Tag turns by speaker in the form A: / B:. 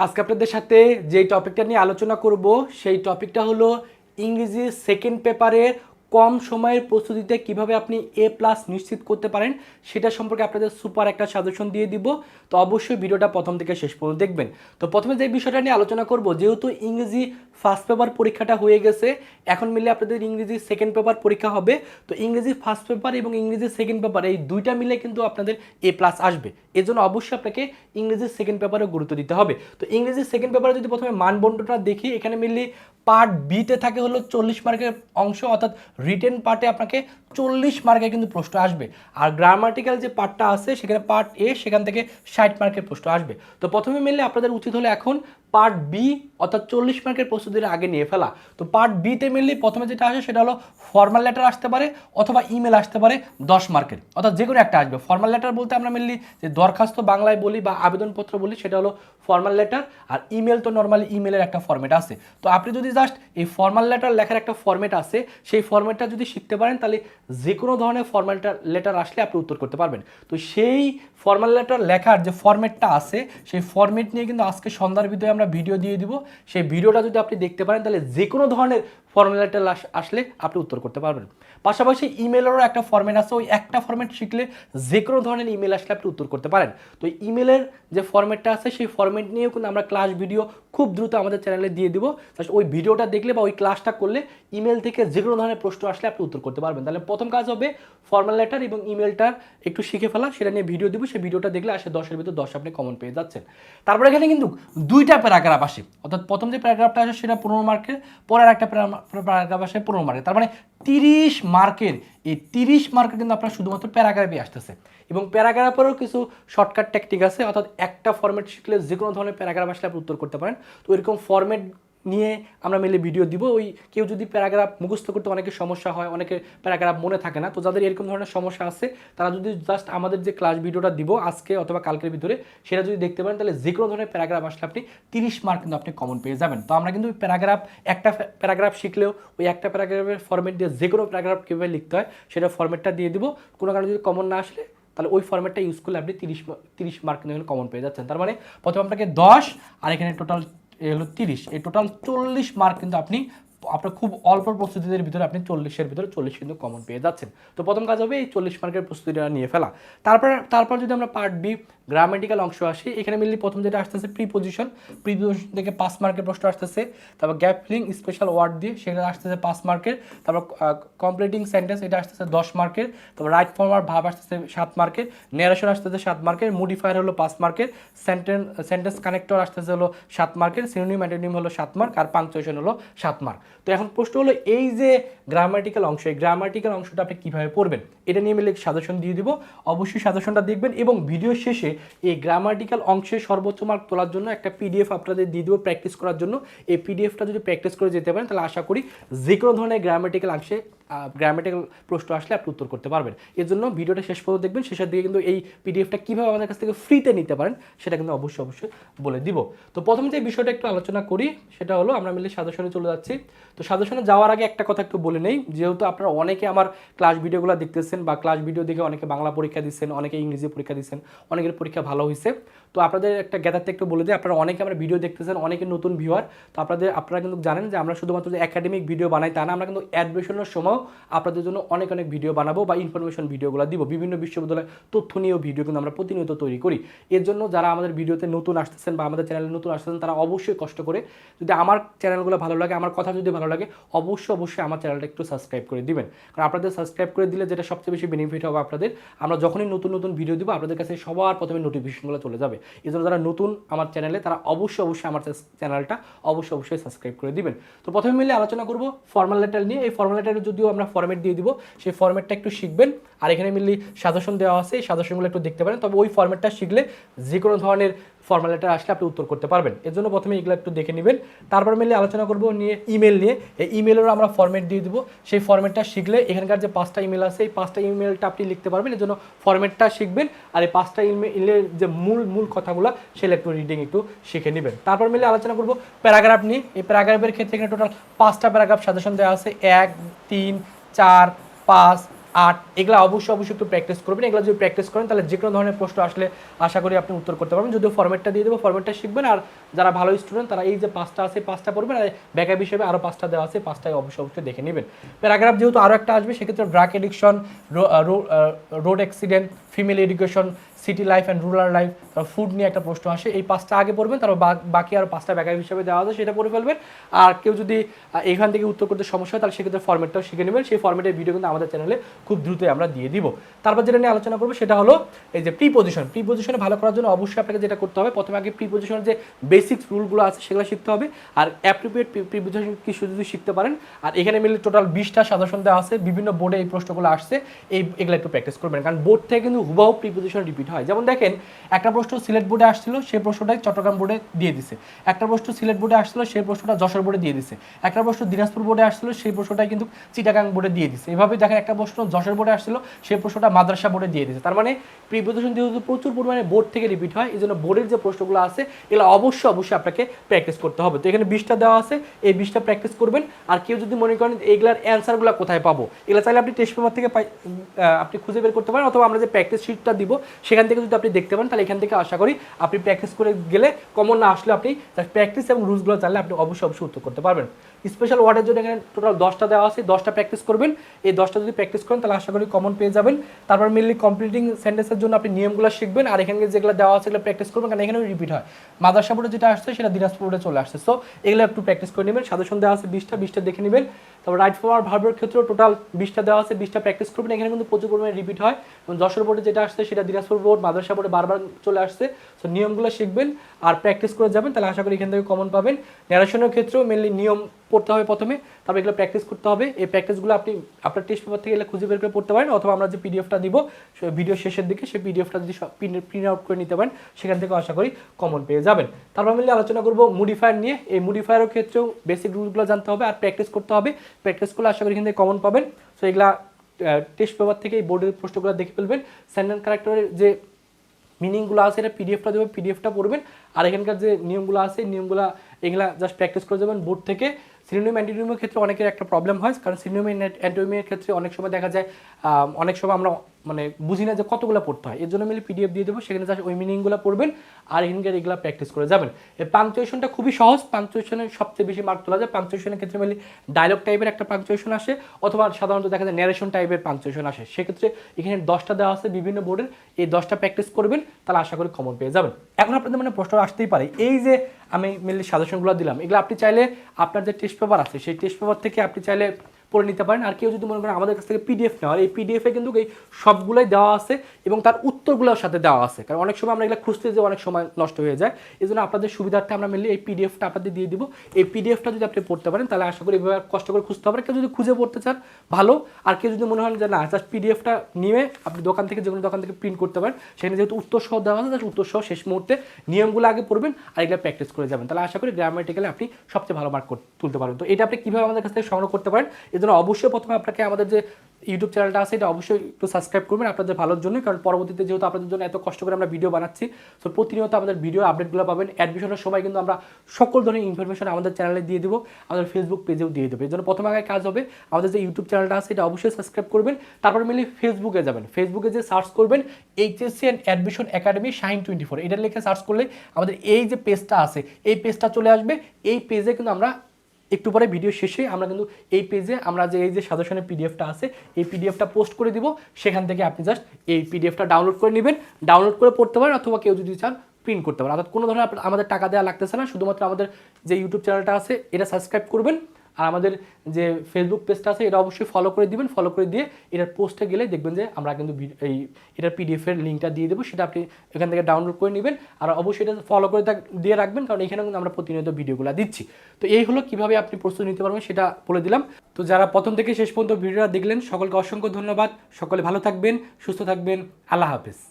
A: আজকে আপনাদের সাথে যেই টপিকটা নিয়ে আলোচনা করব সেই টপিকটা হলো ইংরেজি সেকেন্ড পেপারের কম সময়ের প্রস্তুতিতে কীভাবে আপনি এ প্লাস নিশ্চিত করতে পারেন, সেটা সম্পর্কে আপনাদের সুপার একটা সাজেশন দিয়ে দিব। তো অবশ্যই ভিডিওটা প্রথম থেকে শেষ পর্যন্ত দেখবেন। তো প্রথমে যে বিষয়টা নিয়ে আলোচনা করব, যেহেতু ইংরেজি ফার্স্ট পেপার পরীক্ষাটা হয়ে গেছে, এখন মিলে আপনাদের ইংরেজি সেকেন্ড পেপার পরীক্ষা হবে। তো ইংরেজি ফার্স্ট পেপার এবং ইংরেজি সেকেন্ড পেপার এই দুইটা মিলে কিন্তু আপনাদের এ প্লাস আসবে। এর জন্য অবশ্যই আপনাকে ইংরেজি সেকেন্ড পেপারে গুরুত্ব দিতে হবে। তো ইংরেজি সেকেন্ড পেপারে যদি প্রথমে মানবন্টনটা দেখি, এখানে মিললি পার্ট বিতে থাকে হলো চল্লিশ মার্কের অংশ, অর্থাৎ রিটেন পার্টে আপনাকে চল্লিশ মার্কে কিন্তু প্রশ্ন আসবে। আর গ্রামাটিক্যাল যে পার্টটা আছে, সেখানে পার্ট এ সেখান থেকে ষাট মার্কের প্রশ্ন আসবে। তো প্রথমে মিললে আপনাদের উচিত হলো এখন পার্ট বি অর্থাৎ চল্লিশ মার্কের প্রস্তুতির আগে নিয়ে ফেলা। তো পার্ট বিতে মেনলি প্রথমে যেটা আসে, সেটা হলো ফর্মাল লেটার আসতে পারে অথবা ইমেল আসতে পারে দশ মার্কের অর্থাৎ যে কোনো একটা আসবে। ফর্মাল লেটার বলতে আমরা মেনলি যে দরখাস্ত বাংলায় বলি বা আবেদনপত্র বলি, সেটা হলো ফর্মাল লেটার আর ইমেল তো নর্মালি ইমেলের একটা ফর্মেট আছে। তো আপনি যদি জাস্ট এই ফর্মাল লেটার লেখার একটা ফর্মেট আছে, সেই ফর্মেটটা যদি শিখতে পারেন, তাহলে যে কোনো ধরনের ফর্মাল লেটার আসলে আপনি উত্তর করতে পারবেন। তো সেই ফর্মাল লেটার লেখার যে ফর্মেটটা আছে, সেই ফর্মেট নিয়ে কিন্তু আজকে সন্ধ্যার ভিতরে আমরা ভিডিও দিয়ে দিব। সেই ভিডিওটা যদি আপনি দেখতে পারেন তাহলে যে কোনো ধরনের ফর্মাল লেটার আসলে আপনি উত্তর করতে পারবেন। পাশাপাশি ইমেলেরও একটা ফর্মেট আছে, ওই একটা ফর্মেট শিখলে যে কোনো ধরনের ইমেল আসলে আপনি উত্তর করতে পারেন। তো ইমেলের যে ফর্মেটটা আছে, সেই ফর্মেট নিয়েও কিন্তু আমরা ক্লাস ভিডিও খুব দ্রুত আমাদের চ্যানেলে দিয়ে দিব। ওই ভিডিওটা দেখলে বা ওই ক্লাসটা করলে ইমেল থেকে যে কোনো ধরনের প্রশ্ন আসলে আপনি উত্তর করতে পারবেন। তাহলে প্রথম কাজ হবে ফর্মাল লেটার এবং ইমেলটা একটু শিখে ফেলা, সেটা নিয়ে ভিডিও দিব। সেই ভিডিওটা দেখলে আসে দশের ভিতর দশ আপনি কমন পেয়ে যাচ্ছেন। তারপরে এখানে কিন্তু দুইটা প্যারাগ্রাফ আসে। অর্থাৎ প্রথম যে প্যারাগ্রাফটা আসে, সেটা পনেরো মার্কের পরের একটা প্যারাগ্রাফ আসে পনেরো মার্কের তার মানে তিরিশ মার্কের এই তিরিশ মার্কের কিন্তু আপনার শুধুমাত্র প্যারাগ্রাফই আসতেছে। এবং প্যারাগ্রাফেরও কিছু শর্টকাট টেকনিক আছে, অর্থাৎ একটা ফর্মেট শিখলে যে কোনো ধরনের প্যারাগ্রাফ আসলে আপনি উত্তর করতে পারেন। তো এরকম ফর্মেট নিয়ে আমরা মিলে ভিডিও দিব। ওই কেউ যদি প্যারাগ্রাফ মুখস্থ করতে অনেকের সমস্যা হয়, অনেকের প্যারাগ্রাফ মনে থাকে না। তো যাদের এরকম ধরনের সমস্যা আছে, তারা যদি জাস্ট আমাদের যে ক্লাস ভিডিওটা দিব আজকে অথবা কালকের ভিতরে, সেটা যদি দেখতে পারেন, তাহলে যে কোনো ধরনের প্যারাগ্রাফ আসলে আপনি তিরিশ মার্ক কিন্তু আপনি কমন পেয়ে যাবেন। তো আমরা কিন্তু প্যারাগ্রাফ, একটা প্যারাগ্রাফ শিখলেও ওই একটা প্যারাগ্রাফের ফর্মেট দিয়ে যে কোনো প্যারাগ্রাফ কীভাবে লিখতে হয়, সেটা ফর্মেটটা দিয়ে দিব। কোনো কারণে যদি কমন না আসলে, তাহলে ওই ফর্মেটটা ইউজ করলে আপনি তিরিশ তিরিশ মার্ক কিন্তু কমন পেয়ে যাচ্ছেন। তার মানে প্রথমে আপনাকে দশ, আর এখানে টোটাল এ হলো তিরিশ। এই টোটাল চল্লিশ মার্ক কিন্তু আপনি আপনার খুব অল্প প্রস্তুতিদের ভিতরে আপনি চল্লিশের ভিতরে চল্লিশ কিন্তু কমন পেয়ে যাচ্ছেন। তো প্রথম কাজ হবে এই চল্লিশ মার্কের প্রস্তুতিটা নিয়ে ফেলা। তারপর তারপর যদি আমরা পার্ট বি গ্রামেটিক্যাল অংশ আসি, এখানে মিললি প্রথম যেটা আসতেছে প্রিপোজিশন প্রিপোজিশন থেকে পাঁচ মার্কের প্রশ্ন আসতেছে, তারপর গ্যাপ ফিলিং স্পেশাল ওয়ার্ড দিয়ে সেখানে আসতেছে পাঁচ মার্কের তারপর কমপ্লিটিং সেন্টেন্স এটা আসতেছে দশ মার্কের তারপর রাইট ফর্মার ভাব আসতেছে সাত মার্কের নেরেশন আসতেছে সাত মার্কের মডিফায়ার হলো পাঁচ মার্কের সেন্টেন্স সেন্টেন্স কানেক্টর আসতেছে হলো সাত মার্কের সিনোনিম অ্যান্টোনিম হলো সাত মার্ক আর পাংচুয়েশন হলো সাত মার্ক তো এখন প্রশ্ন হলো এই যে গ্রামাটিক্যাল অংশ এই গ্রামাটিক্যাল অংশটা আপনি কীভাবে পড়বেন? এটা নিয়ে মিলে সাজেশন দিয়ে দিব। অবশ্যই সাজেশনটা দেখবেন এবং ভিডিও শেষে এই গ্রামাটিক্যাল অংশে সর্বোচ্চ মার্ক তোলার জন্য একটা পিডিএফ আপনাদের দিয়ে দেবো প্র্যাকটিস করার জন্য। এই পিডিএফটা যদি প্র্যাকটিস করে যেতে পারেন, তাহলে আশা করি যে কোনো ধরনের গ্রামাটিক্যাল অংশে গ্রামাটিক্যাল প্রশ্ন আসলে আপনি উত্তর করতে পারবেন। এর জন্য ভিডিওটা শেষ পর্যন্ত দেখবেন, শেষের দিকে কিন্তু এই পিডিএফটা কীভাবে আমাদের কাছ থেকে ফ্রিতে নিতে পারেন, সেটা কিন্তু অবশ্যই অবশ্যই বলে দিব। তো প্রথমে যে বিষয়টা একটু আলোচনা করি, সেটা হলো আমরা মিলে সাজেশনে চলে যাচ্ছি। তো সাজেশনে যাওয়ার আগে একটা কথা একটু বলে নেই। যেহেতু আপনারা অনেকে আমার ক্লাস ভিডিওগুলো দেখতেছেন বা ক্লাস ভিডিও দেখে অনেকে বাংলা পরীক্ষা দিচ্ছেন, অনেকে ইংরেজি পরীক্ষা দিচ্ছেন, অনেকের পরীক্ষা ভালো হয়েছে। তো আপনাদের একটা জ্ঞাতার্থে একটু বলে দিই, আপনারা অনেকে আমরা ভিডিও দেখতেছেন, অনেকে নতুন ভিউয়ার তো আপনাদের, আপনারা কিন্তু জানেন যে আমরা শুধুমাত্র যে একাডেমিক ভিডিও বানাই তা না, আমরা কিন্তু অ্যাডমিশনের সময়ও আপনাদের জন্য অনেক অনেক ভিডিও বানাবো বা ইনফরমেশন ভিডিওগুলো দিব। বিভিন্ন বিশ্ববিদ্যালয় তথ্য নিয়েও ভিডিও কিন্তু আমরা প্রতিনিয়ত তৈরি করি। এর জন্য যারা আমাদের ভিডিওতে নতুন আসতেছেন বা আমাদের চ্যানেলে নতুন আসতেছেন, তারা অবশ্যই কষ্ট করে যদি আমার চ্যানেলগুলো ভালো লাগে, আমার কথা যদি ভালো লাগে, অবশ্যই অবশ্যই আমার চ্যানেলটা একটু সাবস্ক্রাইব করে দিবেন। কারণ আপনাদের সাবস্ক্রাইব করে দিলে যেটা সবচেয়ে বেশি বেনিফিট হবে আপনাদের। আমরা যখনই নতুন নতুন ভিডিও দিব, আপনাদের কাছে সবার প্রথমে নোটিফিকেশনগুলো চলে যাবে। এই জন্য যারা নতুন আমার চ্যানেলে তারা অবশ্যই অবশ্যই আমার চ্যানেলটা অবশ্যই অবশ্যই সাবস্ক্রাইব করে দিবেন। তো প্রথমে মিলে আলোচনা করব ফর্মাল লেটার নিয়ে। এই ফর্মাল লেটারে যদিও আমরা ফর্মেট দিয়ে দিব, সেই ফর্মেটটা একটু শিখবেন। আর এখানে মিললি সাজেশন দেওয়া আছে, এই সাজেশনগুলো একটু দেখতে পারেন। তবে ওই ফর্মেটটা শিখলে যে কোনো ধরনের ফর্মাল লেটার আসলে আপনি উত্তর করতে পারবেন। এর জন্য প্রথমে এগুলো একটু দেখে নেবেন। তারপর মিলে আলোচনা করব নিয়ে ইমেল নিয়ে। এই ইমেলেরও আমরা ফর্মেট দিয়ে দিব। সেই ফর্মেটটা শিখলে এখানকার যে পাঁচটা ইমেল আছে, এই পাঁচটা ইমেলটা আপনি লিখতে পারবেন এর জন্য ফর্মেটটা শিখবেন, আর এই পাঁচটা ইমেলের যে মূল মূল কথাগুলো সেগুলো একটু রিডিং একটু শিখে নেবেন। তারপর মিলে আলোচনা করব প্যারাগ্রাফ নিয়ে। এই প্যারাগ্রাফের ক্ষেত্রে এখানে টোটাল পাঁচটা প্যারাগ্রাফ সাজেশন দেওয়া আছে। এক, তিন, চার, পাঁচ আট, এগুলো অবশ্যই অবশ্যই একটু প্র্যাকটিস করবেন। এগুলো যদি প্র্যাকটিস করেন, তাহলে যে কোনো ধরনের প্রশ্ন আসলে আশা করি আপনি উত্তর করতে পারবেন। যদিও ফর্মেটটা দিয়ে দেবো ফর্মেটটা শিখবেন। আর যারা ভালো স্টুডেন্ট তারা এই যে পাঁচটা আছে, পাঁচটা পড়বেন। আর ব্যাকআপ হিসেবে আরও পাঁচটা দেওয়া আছে পাঁচটায় অবশ্যই অবশ্যই দেখে নেবেন। প্যারাগ্রাফ যেহেতু আরও একটা আসবে, সেক্ষেত্রে drug addiction road accident female education city life and rural life food নিয়ে একটা প্রশ্ন আসে। এই পাঁচটা আগে পড়বেন, তারপর বাকি আর পাঁচটা ব্যাকআপ হিসেবে দেওয়া আছে, সেটা পড়ে ফেলবেন। আর কেউ যদি এখান থেকে উত্তর করতে সমস্যা হয়, তাহলে সেক্ষেত্রে ফর্মেটটাও শিখে নেবেন। সেই ফর্মেটের ভিডিও কিন্তু আমাদের চ্যানেলে খুব দ্রুতই আমরা দিয়ে দিব। তারপর যেটা নিয়ে আলোচনা করব, সেটা হলো এই যে প্রি পজিশন প্রি পজিশনে ভালো করার জন্য অবশ্যই আপনাকে যেটা করতে হবে, প্রথমে আগে প্রি পজিশনের যে বেসিক্স রুলগুলো আছে, সেগুলো শিখতে হবে। আর অ্যাপ্রোপ্রিয়েট প্রি পজিশন কি শুধু যদি শিখতে পারেন, আর এখানে মিলে টোটাল বিশটা সাজেশন দেওয়া আছে, বিভিন্ন বোর্ডে এই প্রশ্নগুলো আসছে, এই, এগুলো একটু প্র্যাকটিস করবেন। কারণ বোর্ড থেকে কিন্তু হুবাহু প্রি পজিশন রিপিট হয়। যেমন দেখেন, একটা প্রশ্ন সিলেট বোর্ডে আসছিল সেই প্রশ্নটাই চট্টগ্রাম বোর্ডে দিয়ে দিছে। একটা প্রশ্ন সিলেট বোর্ডে আসছিল সেই প্রশ্নটা যশোর বোর্ডে দিয়ে দিছে। একটা প্রশ্ন দিনাজপুর বোর্ডে আসছিল, সেই প্রশ্নটাই কিন্তু চিটাগাং বোর্ডে দিয়ে দিছে। এভাবে দেখেন, একটা প্রশ্ন যশোর বোর্ডে আসছিল সেই প্রশ্নটা মাদ্রাসা বোর্ডে দিয়ে দিছে। তার মানে প্রিপোজিশন যেহেতু প্রচুর পরিমাণে বোর্ড থেকে রিপিট হয় এই জন্য বোর্ডের যে প্রশ্নগুলো আছে, এগুলো অবশ্যই অবশ্যই আপনাকে প্র্যাকটিস করতে হবে। তো এখানে বিশটা দেওয়া আছে, এই বিশটা প্র্যাকটিস করবেন। আর কেউ যদি মনে করেন এইগুলার অ্যান্সারগুলো কোথায় পাবো, এগুলো চাইলে আপনি টেস্ট পেপার থেকে আপনি খুঁজে বের করতে পারেন, অথবা আমরা যে প্র্যাকটিস শিটটা দিব, সেখান থেকে যদি আপনি দেখতে পান, তাহলে এখান থেকে আশা করি আপনি প্র্যাকটিস করে গেলে কমন না আসলে আপনি প্র্যাকটিস এবং রুলসগুলো জানলে আপনি অবশ্যই অবশ্যই উত্তর করতে পারবেন। স্পেশাল ওয়ার্ডের জন্য এখানে টোটাল দশটা দেওয়া আছে, দশটা প্র্যাকটিস করবেন। এই দশটা যদি প্র্যাকটিস করেন, তাহলে আশা করি কমন পেয়ে যাবেন। তারপর মেনলি কমপ্লিটিং সেন্টেন্সের জন্য আপনি নিয়মগুলো শিখবেন, আর এখানে যেগুলো দেওয়া আছে সেগুলো প্র্যাকটিস করবেন, কারণ এখানেও রিপিট হয়। মাদ্রাসা বোর্ডে যেটা আসছে, সেটা দিনাজপুর বোর্ডে চলে আসছে। সো এগুলো একটু প্র্যাকটিস করে নেবেন। সাজেশন দেওয়া আছে বিশটা বিশটা দেখে নেবেন। তারপর রাইট ফরওয়ার্ড ভার্বের ক্ষেত্রেও টোটাল বিশটা দেওয়া আছে, বিশটা প্র্যাকটিস করবেন। এখানে কিন্তু প্রচুর পরিমাণে রিপিট হয়। এবং যশোর বোর্ডে যেটা আসছে, সেটা দিনাজপুর বোর্ড, মাদ্রাসা বোর্ডে বারবার চলে আসছে। সো নিয়মগুলো শিখবেন, আর প্র্যাকটিস করে যাবেন, তাহলে আশা করি এখান থেকে কমন পাবেন। ন্যারেশনের ক্ষেত্রেও মেনলি নিয়ম পড়তে হবে প্রথমে, তারপর এগুলো প্র্যাকটিস করতে হবে। এই প্র্যাকটিসগুলো আপনি, আপনার টেস্ট পেপার থেকে এগুলো খুঁজে বের করে পড়তে পারেন, অথবা আমরা যে পিডিএফটা দিব ভিডিও শেষের দিকে সেই পিডিএফটা যদি প্রিন্ট আউট করে নিতে পারেন, সেখান থেকে আশা করি কমন পেয়ে যাবেন। তারপর মিলে আলোচনা করব মডিফায়ার নিয়ে। এই মডিফায়ারের ক্ষেত্রেও বেসিক রুলগুলো জানতে হবে আর প্র্যাকটিস করতে হবে। প্র্যাকটিস করলে আশা করি এখান থেকে কমন পাবেন। সো এগুলা টেস্ট পেপার থেকে এই বোর্ডের প্রশ্নগুলো দেখে ফেলবেন। সেন্টেন্স ক্যারেক্টারের যে মিনিংগুলো আছে, এটা পিডিএফটা দেবে পিডিএফটা পড়বেন। আর এখানকার যে নিয়মগুলো আছে, নিয়মগুলো, এগুলা জাস্ট প্র্যাকটিস করে যাবেন বোর্ড থেকে। সিনোনিম অ্যান্টোনিমের ক্ষেত্রে অনেকের একটা প্রবলেম হয়, কারণ সিনোনিম অ্যান্টোনিমের ক্ষেত্রে অনেক সময় দেখা যায় অনেক সময় আমরা মানে বুঝি না যে কতগুলো পড়তে হয়। এর জন্য মিলে পিডিএফ দিয়ে দেবো, সেখানে জাস্ট ওই মিনিংগুলো পড়বেন আর এখানকার এগুলো প্র্যাকটিস করে যাবেন। এই পাংচুয়েশনটা খুবই সহজ পাংচুয়েশনের সবচেয়ে বেশি মার্ক তোলা যায়। পাংচুয়েশনের ক্ষেত্রে মিলে ডায়লগ টাইপের একটা পাংচুয়েশন আসে, অথবা সাধারণত দেখা যায় ন্যারেশন টাইপের পাংচুয়েশন আসে। সেক্ষেত্রে এখানে দশটা দেওয়া আছে বিভিন্ন বোর্ডের এই দশটা প্র্যাকটিস করবেন, তাহলে আশা করি কমন পেয়ে যাবেন। এখন আপনাদের মানে প্রশ্ন আসতেই পারে, এই যে আমি মেনলি সাজেশনগুলো দিলাম, এগুলো আপনি চাইলে আপনার যে টেস্ট পেপার আছে, সেই টেস্ট পেপার থেকে আপনি চাইলে পড়ে নিতে পারেন। আর কেউ যদি মনে করেন আমাদের কাছ থেকে পিডিএফ নেওয়ার এই পিডিএফে কিন্তু এই সবগুলোই দেওয়া আছে এবং তার উত্তরগুলোর সাথে দেওয়া আছে। কারণ অনেক সময় আমরা এগুলো খুঁজতে যে অনেক সময় নষ্ট হয়ে যায়। এই জন্য আপনাদের সুবিধার্থে আমরা মেনলি এই পিডিএফটা আপনাদের দিয়ে দিব। এই পিডিএফটা যদি আপনি পড়তে পারেন, তাহলে আশা করি এভাবে কষ্ট করে খুঁজতে হবে কেউ যদি খুঁজে পড়তে চান, ভালো। আর কেউ যদি মনে হয় যে না, জাস্ট পিডিএফটা নিয়ে আপনি দোকান থেকে যে কোনো দোকান থেকে প্রিন্ট করতে পারেন, সেখানে যেহেতু উত্তর সহ দেওয়া আছে উত্তর সহ শেষ মুহূর্তে নিয়মগুলো আগে পড়বেন আর এগুলো প্র্যাকটিস করে যাবেন। তাহলে আশা করি গ্রামাটিক্যালে আপনি সবচেয়ে ভালো মার্ক তুলতে পারবেন। তো এটা আপনি কীভাবে আমাদের কাছ থেকে সংগ্রহ করতে পারেন এই জন্য অবশ্যই প্রথমে আপনাকে আমাদের যে ইউটিউব চ্যানেলটা আছে, এটা অবশ্যই একটু সাবস্ক্রাইব করবেন আপনাদের ভালোর জন্য কারণ পরবর্তীতে যেহেতু আপনাদের জন্য এত কষ্ট করে আমরা ভিডিও বানাচ্ছি তো প্রতিনিয়ত আমাদের ভিডিও আপডেটগুলো পাবেন। অ্যাডমিশনের সময় কিন্তু আমরা সকল ধরনের ইনফরমেশন আমাদের চ্যানেলে দিয়ে দেবো, আমাদের ফেসবুক পেজেও দিয়ে দেবো। এই জন্য প্রথমে আগে কাজ হবে, আমাদের যে ইউটিউব চ্যানেলটা আছে, এটা অবশ্যই সাবস্ক্রাইব করবেন। তারপর মিলে ফেসবুকে যাবেন। ফেসবুকে যে সার্চ করবেন HSC and admission academy shine twenty four এটা লিখে সার্চ করলে আমাদের এই যে পেজটা আছে, এই পেজটা চলে আসবে। এই পেজে কিন্তু আমরা একটু পরে ভিডিও শেষে আমরা কিন্তু এই পেজে আমরা যে এই যে সাজেশনের পিডিএফটা আছে, এই পিডিএফটা পোস্ট করে দিব। সেখান থেকে আপনি জাস্ট এই পিডিএফটা ডাউনলোড করে নেবেন। ডাউনলোড করে পড়তে পারেন অথবা কেউ যদি চান প্রিন্ট করতে পারেন। অর্থাৎ কোনো ধরনের আমাদের টাকা দেওয়া লাগতেছে না। শুধুমাত্র আমাদের যে ইউটিউব চ্যানেলটা আছে, এটা সাবস্ক্রাইব করবেন। আর আমাদের যে ফেসবুক পেজটা আছে, এটা অবশ্যই ফলো করে দিবেন। ফলো করে দিয়ে এটার পোস্টে গেলে দেখবেন যে আমরা কিন্তু এই এটার পিডিএফের লিঙ্কটা দিয়ে দেবো, সেটা আপনি এখান থেকে ডাউনলোড করে নেবেন। আর অবশ্যই এটা ফলো করে দিয়ে রাখবেন, কারণ এখানে কিন্তু আমরা প্রতিনিয়ত ভিডিওগুলো দিচ্ছি। তো এই হলো কীভাবে আপনি প্রস্তুতি নিতে পারবেন, সেটা বলে দিলাম। তো যারা প্রথম থেকে শেষ পর্যন্ত ভিডিওটা দেখলেন, সকলকে অসংখ্য ধন্যবাদ। সকলে ভালো থাকবেন, সুস্থ থাকবেন। আল্লাহ হাফেজ।